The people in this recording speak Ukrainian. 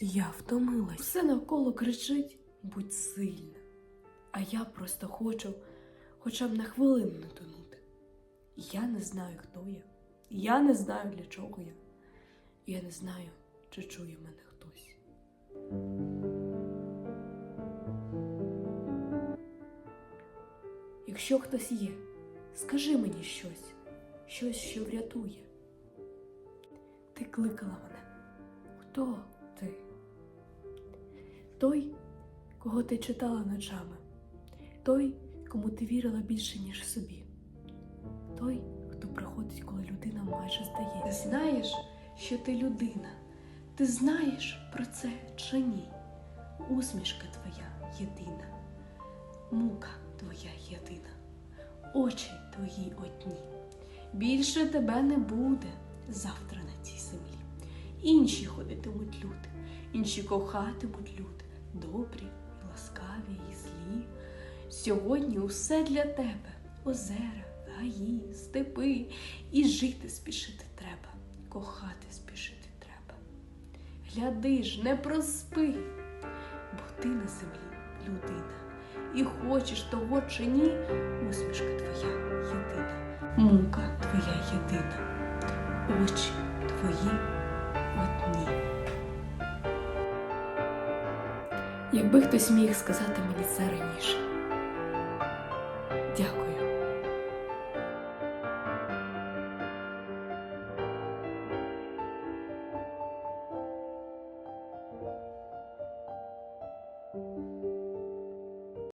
Я втомилась. Все навколо кричить, будь сильна. А я просто хочу хоча б на хвилину не тонути. Я не знаю, хто я. Я не знаю, для чого я. Я не знаю, чи чує мене хтось. Якщо хтось є, скажи мені щось, щось, що врятує. Ти кликала мене. Хто ти? Той, кого ти читала ночами, той, кому ти вірила більше, ніж собі, той, хто приходить, коли людина майже здається. Ти знаєш, що ти людина. Ти знаєш про це чи ні? Усмішка твоя єдина, мука твоя єдина, очі твої одні. Більше тебе не буде завтра на цій землі. Інші ходитимуть люди, інші кохатимуть люди, добрі, ласкаві і злі. Сьогодні усе для тебе озера, гаї, степи, і жити спішити треба, кохати спішити треба. Гляди ж, не проспи, бо ти на землі людина, і хочеш того чи ні, усмішка твоя єдина, мука твоя єдина, очі твої одні. Якби хтось міг сказати мені це раніше.